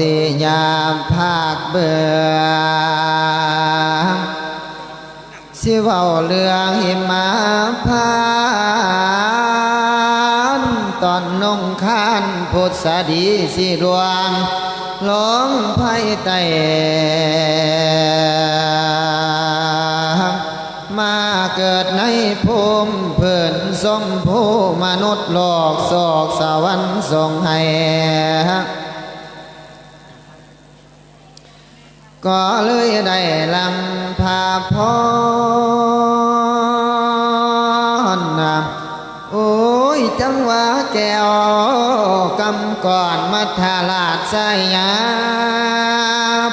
ติยามภาคเบื่อสิเว้าเรื่องหิมะพานตอนนงคานพุทธดีสิดวงหลงไพ่ไตมาเกิดในภูมิเพื่อนสมผู้มนุษย์โลกโศกสวรรค์ทรงให้ ก็เลยได้ลำพาพรนะโอ้ยจังหวะแก้วกำก่อนมัทาลาดสายา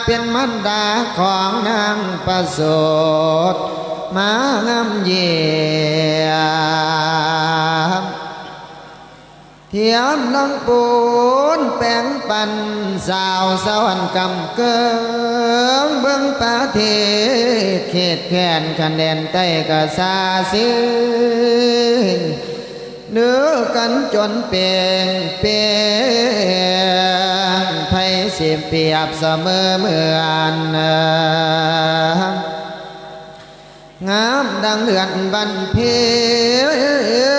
เป็นมันดาของนางประโสดมางามเยีย เทียมลังปูนแป้งปันสาวสวรรค์กำเกิงเบื้องประเทศเขตแค่นคะแนนใต้กะซาซิเนื้อกันจนเปียงเปียงไทยสิเปียบเสมอเหมือน งามดังเลือดบันเพ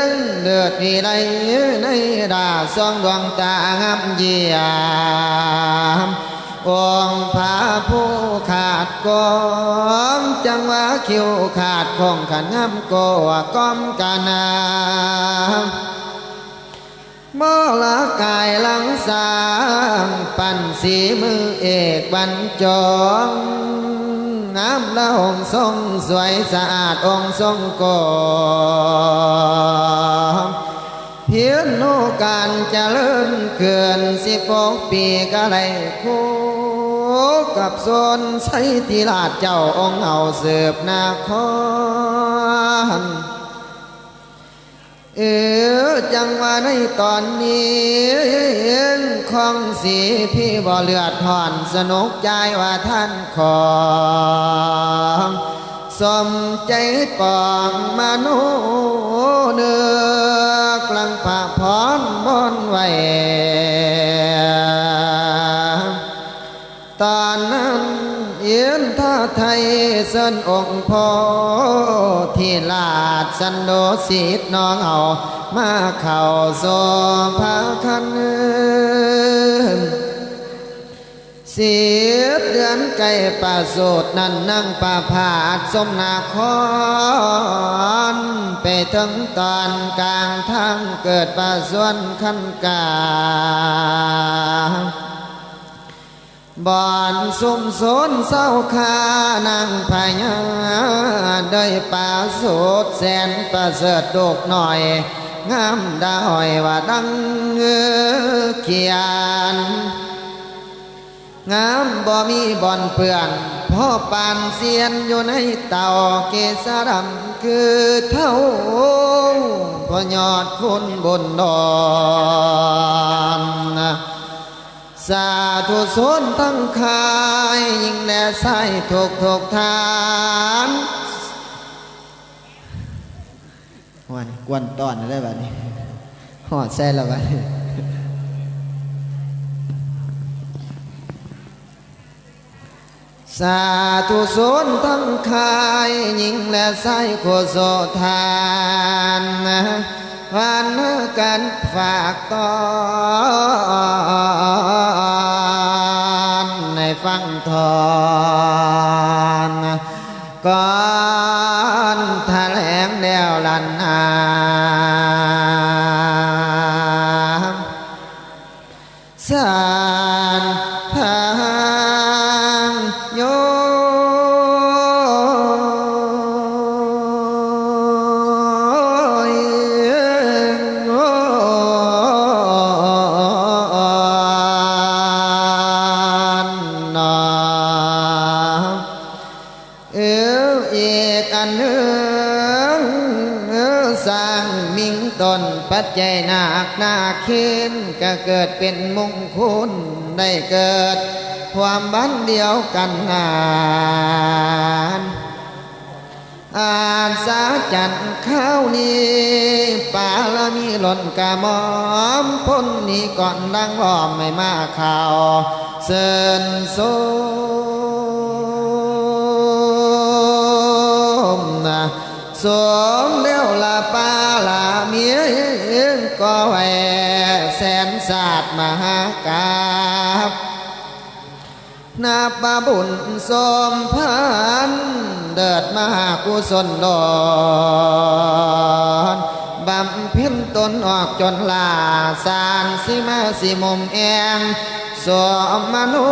งเลือดที่ไรในดาสองดวงตางามเยี่ยมองพระผู้ขาดกองจังหวะคิวขาดคงขันงามโกวก้อมกานามอละกายหลังสาง ปั่นสีมือเอกบรรจง งามละองค์ทรงสวยสะอาดองค์ทรงโกเพียรโนการจเจริญเกินสิบกปีก็ไรคู่กับโซนใช้ทีลาดเจ้าองค์เอาเสืบนาคร เออจังว่าในตอนนี้ของสีพี่บ่เลือดถอนสนุกใจว่าท่านของสมใจปองมนุเนื้อกลังผ่าพรบนไว้ ไทยเส้นองค์พ่อที่ลาดสันโดสีดน้องเอา มาเข่าโซพาคันเสียเดือนไก่ป่าโสดนั่นนั่งป่าผาดสมนาคอนไปถึงตอนกลางทางเกิดป่าสวนขั้นกา บ่อนซุ่มโซนเศร้าคานางพญาได้ป่าโสดแสนประเสริฐโดกหน่อย งามดาหอยว่าดังเงือเขียน งามบ่มีบ่อนเปื่อนพ่อปานเสียนอยู่ในเต่าเกสรำคือเท่าพ่อยอดคุณบนดอน สาธุสนทั้งคายยิ่งแน่ใส่ถูกถูกทานวันกวนตอนได้แบบนี้หอดแซ่แล้วบัดนี้สาธุสนทั้งคายหญิงและไส้โคโสทานนกั นฝากตอนใตนปัจจัยนักนาเข็นก็เกิดเป็นมงคลได้เกิด ความบันเดียวกันนานอาสาจัดข้าวนี้ปาละมีหล่นกะมอมพ้นนี้ก่อนดังล้อมไม่มาข่าวเสินโส บุญสมพันเดิดมหากุศลดอนบำเพ็ญตนออกจนลาสางสิมาสิมุมแองสวมมนุ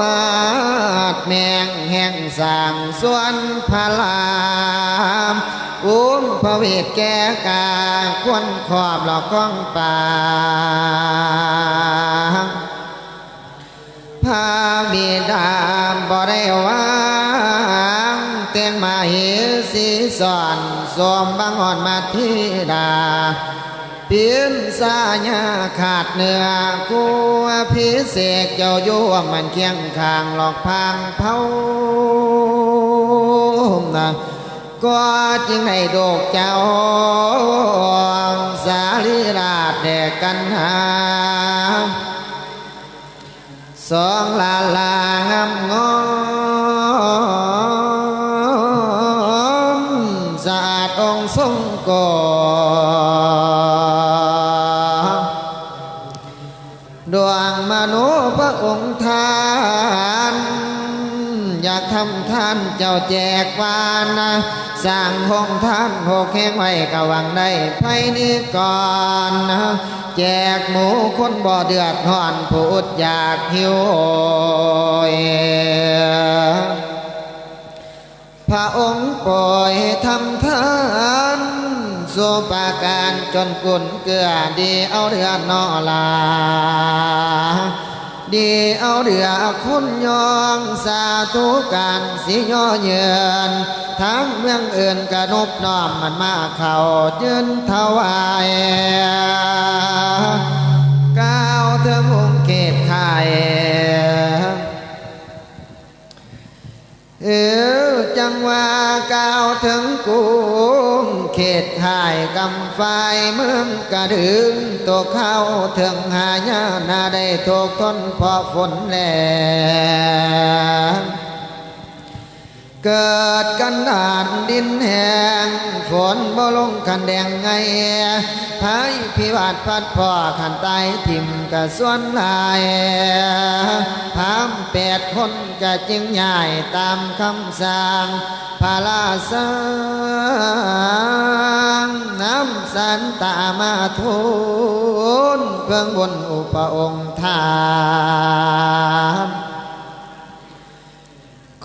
มาดแมงแห่งสางส่วนพลามอุ้มพระเวทแก่กาควนขอบหลอกก้องป่า พาบิดาบ่ได้วางเตียงมาเหสีสอนสวมบังอ่อนมาธิดาเปียนสาญาขาดเนื้อกูพิเศษเจ้าอยู่มันเคียงข้างหลอกพังเผานะก็จึงให้โดกเจ้าสาลีราชแดกกันหา สองลาลาำท่านเจ้าแจกวานนะสร้างห้องท่านหกแห่งไว้กะวังได้ไพนี้ก่อนนะแจกหมูคนบ่เดือดร้อนผู้อดอยากหิวโหยพระองค์ปล่อยทำทานสุปาการจนกุนเกลือดีเอาเรือนอลา ดีเอาเรือคุณยองสาธุการสิย่อเยือนทั้งเมืองอื่นกระนบน้อมมันมาเข้ายืนถวายก้าวเธอมุงเกตไข ออจังว่าก้าวถึงกุ้งเขตหายกำไฟเมืองกระดึงตัวเข้าถึงหายานาได้ทุกทนเพราะฝนแรง เกิดกันดานดินแห้งฝนบ่ลงคันแดงไงพายพิวัตพัดพ่อขันใต้ทิมกะส่วนลายพามแปดคนกะจึงใหญ่ตามคำสั่งพาลาสังน้ำสันตามาทุนเพื่องบนอุปองค์ทาน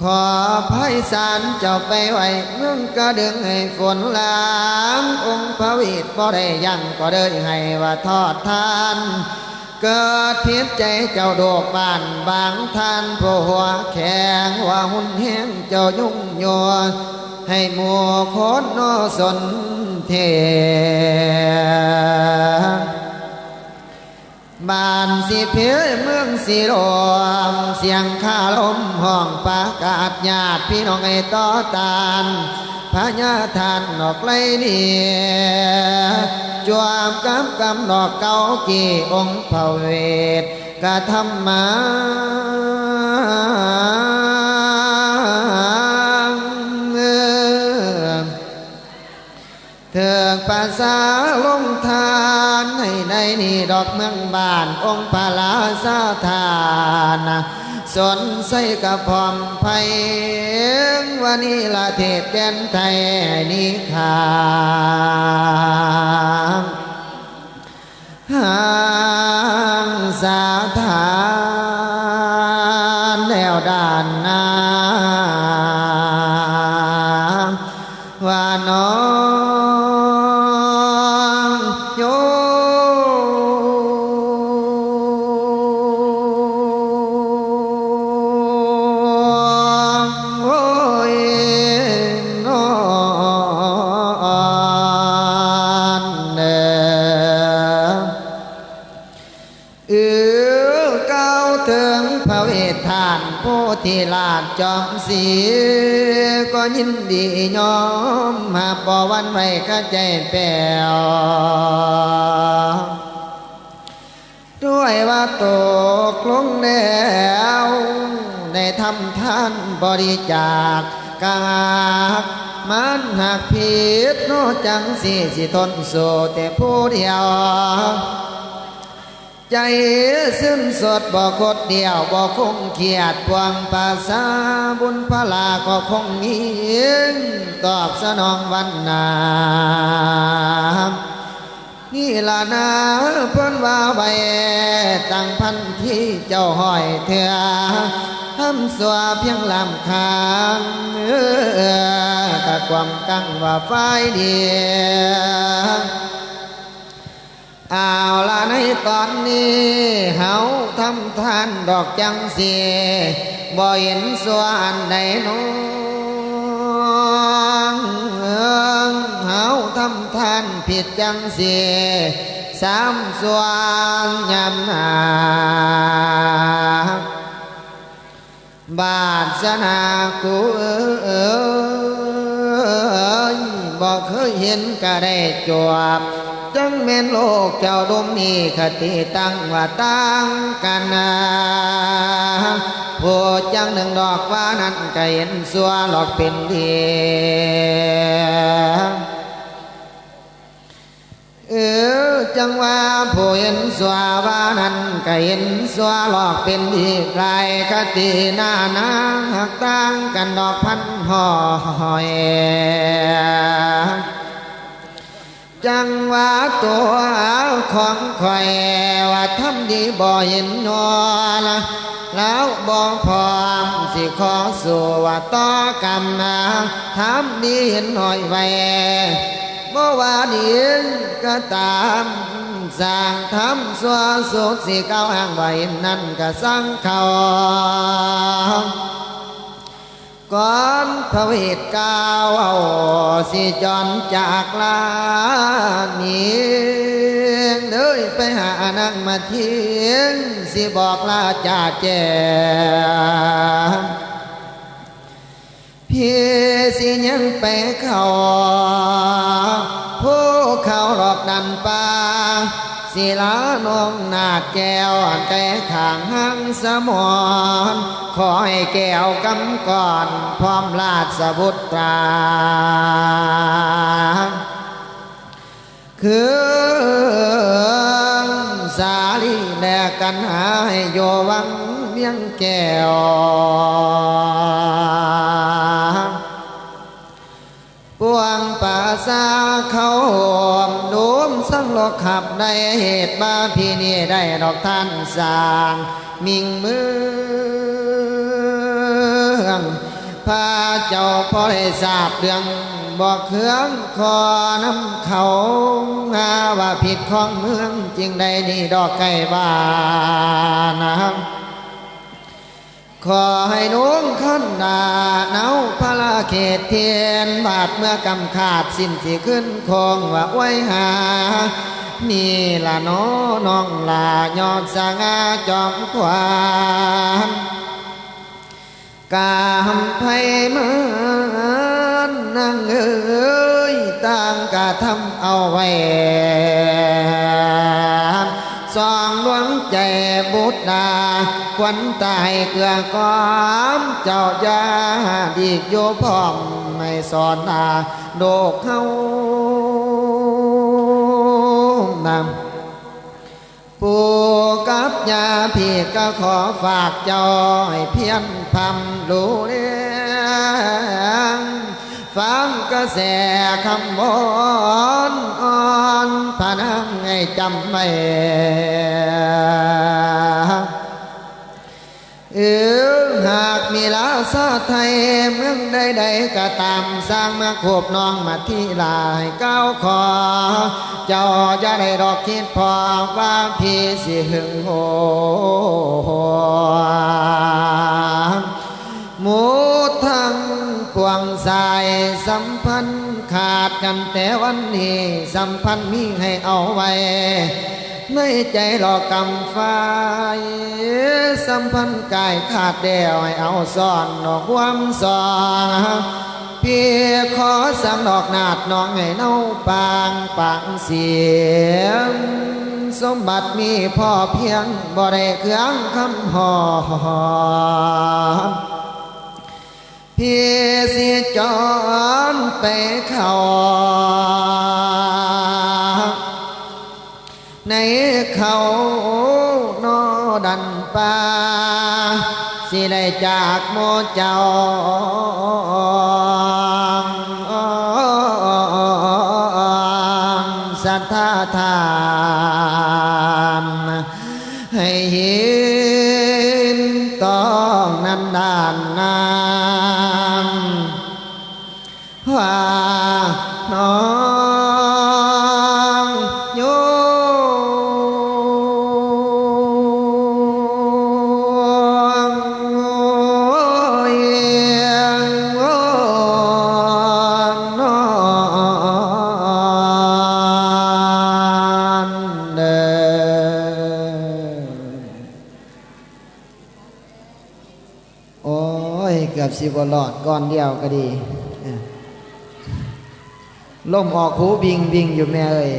ขอภัยสารเจ้าไปไหว้เมืองกระดึงให้ฝนลางองค์พระวิตรบ่ได้ยังก็เดินให้ว่าทอดทาน เกิดเพียใจเจ้าโดกบ้านบางทานผู้หัวแข็งว่าหุ่นแห้งเจ้ายุ่งยัวให้หมู่คนนอสนเท บ้านสิเพเมืองสีรวมเสียงข้าลมห้องประกาศญาติพี่น้องไอ้ต่อตานพระญาทานนอกไลนี่จวมกำกำนอกเก้ากี่องค์เผาเวทกะทำมา ถึงภาษาลงทานให้ในนี่ดอกเมืองบ้านองค์ปลาสาทานสนใส่กับพร้อมไพ่วันนี้ละเทศแดนไทยนิคา ทีลาจอมสีก็ยินดียอมมาปอวันไว้ก็ใจแป้วด้วยว่าตกลงแล้วได้ทำท่านบริจาคกากมันหักผิดโนจังสิสิทนสู้แต่ผู้เดียว ใจซึมสดบ่คดเดียวบ่คงเกียดพวงภาษาบุญพลาก็คงมีตอบสนองวันนานี่ละนาเพิ่นว่าไว้ตั้งพันที่เจ้าห้อยเถื่อทำสัวเพียงลำคางเออกะความกังว่าไฟเดียอา ละในตอนนี้เฮาทำทานดอกจังสีบ่เห็นสวนใดน้อง จังเอ้ยบ่เคยเห็นก็ได้จวบจังแม่นโลกเจ้าดมนี่คติตั้งว่าตั้งกันนะผู้จังหนึ่งดอกว่านั้นก็เห็นสัวหลอกเป็นเดียเออจังว่าผู้เห็นสัวว่านั้นก็เห็นสัวหลอกเป็นดีใครคติหน้านาหักตั้งกันดอกพันหอย จังว่าตัวของข่อยว่าทำดีบ่เห็นนอละแล้วบ่พร้อมสิขอสู่ว่าต่อกรรมนะทำดีเห็นหน่อยไว้บ่ว่าดีก็ตามสร้างทำสัวสุดสิเก้าห่างไว้นั่นก็สั่งเขา ก่อนพระเวทกาวเอาสิจรจากลานีเด้ยไปหานังมาเทียงสิบอกลาจ่าแจพี่สิยังไปเขาผู้เขาหลอกดันป่า ศิลานองนาดแก้วแก่ขางหังสมอนขอให้แก้วกำก่อนพร้อมลาดสบุตราคือสาลีแลกกันหาให้โยวังเมียงแก้วปวงป่าซาเขา ขับได้เหตุบาพี่นี่ได้ดอกท่านสางมิ่งเมืองพาเจ้าพอได้ทราบเรื่องบอกเครื่องคอน้ำเขาหาว่าผิดของเมืองจริงได้นี่ดอกไก่บ้านนะครับขอให้น้องขันดาเนาพระลาเขตเทียนบาดเมื่อกำขาดสิ้นสิขึ้นคงว่าไว้หา นี่ละน้อน้องลายอดสางาจอมควานกามไพมันนั่งเอ้ยต่าง นำปูกับยาพี่ก็ขอฝากจอยเพียนพำรู้เลี้ยงฟังกระแสคำบอนอ่อนพนังให้จำไม่ มีลาไทยเมืองใดๆก็ตามสร้างมาขบน้องมาที่ลายก้าวขอเจ้าจะได้ดอกคิดพอว่าพี่สิหึงโหหมูทั้งปวงสายสัมพันธ์ขาดกันแต่วันนี้สัมพันธ์มีให้เอาไว้ ในใจหลอกกำฟ้ายสัมพันธ์กายขาดเดียวให้เอาซ่อนดอกความสองพี่ขอสามดอกนาดน้องให้เน่าปางปางเสียงสมบัติมีพ่อเพียงบ่ได้เครื่องคำหอมพี่สิจอนไปเขา ในเขานอดันปาสิได้จากโมเจ้าสัทธาทา สิบหลอดก้อนเดียวก็ดีล่มออกหูบิงบิงอยู่แม่เอ้ย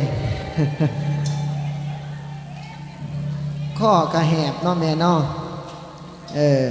ข้อกระแหบเนาะแม่เนาะเออ